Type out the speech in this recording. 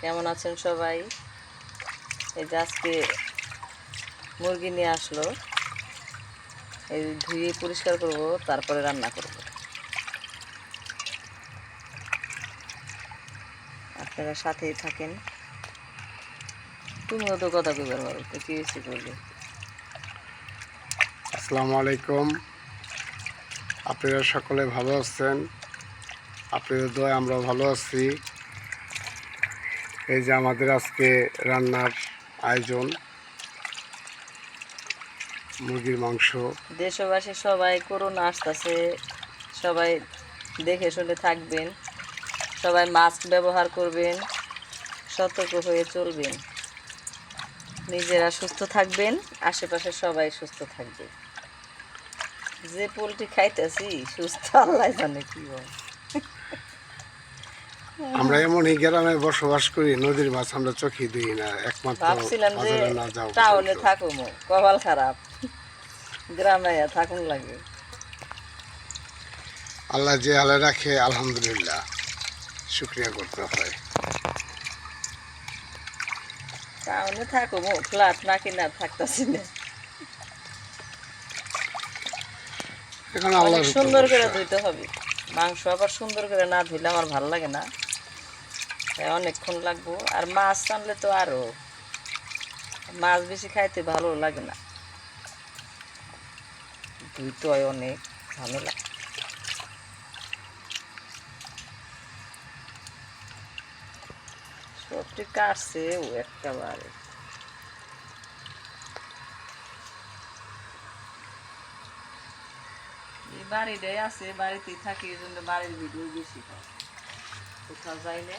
কেমন আছেন সবাই? এই যে আজকে মুরগি নিয়ে আসলো। এই ধুয়ে পরিষ্কার করব, তারপরে রান্না করব। আপনারা সাথেই থাকেন। তুমিও তো কথা কইবার পারো তো কি হয়েছে করলে আসসালামু আলাইকুম। আপনারা সকলে ভালো আছেন? আপনাদের দয় আমরা ভালো আছি। এই যে আমাদের আজকে রান্নার আয়োজন। মুরগির মাংস। দেশবাসী সবাই করোনা আসতেছে। সবাই দেখে শুনে থাকবেন। সবাই মাস্ক ব্যবহার করবেন। সতর্ক হয়ে চলবেন। নিজেরা সুস্থ থাকবেন, আশেপাশে সবাই সুস্থ থাকবে। যে পোলট্রি খাইতেছি, সুস্থ আল্লাহ জানে কি হয়। আমরা এমন এই গ্রামে বসবাস করি নদীর মাছ আমরা চোখে দিই না একমাত্র ভাবছিলাম যে টাউনে থাকুমো কপাল খারাপ গ্রামে থাকুন লাগে। আল্লাহ যে আলে রাখে আলহামদুলিল্লাহ শুক্রিয়া করতে হয়। টাউনে থাকুমো ফ্ল্যাট না কিনা থাকতেছি না। এখন আল্লাহ সুন্দর করে ধুইতে হবে। মাংস আবার সুন্দর করে না ধুইলে আমার ভালো লাগে না। অনেকক্ষণ লাগবো। আর মাছ আনলে তো আরও। মাছ বেশি খাইতে ভালো লাগে না। ধুইতে হয় অনেক ঝামেলা। সবটি কাটছে ও একটা বাড়িটাই আছে, বাড়িতেই থাকি, এই জন্য বাড়ির ভিডিও বেশি হয়। কোথাও যাই না।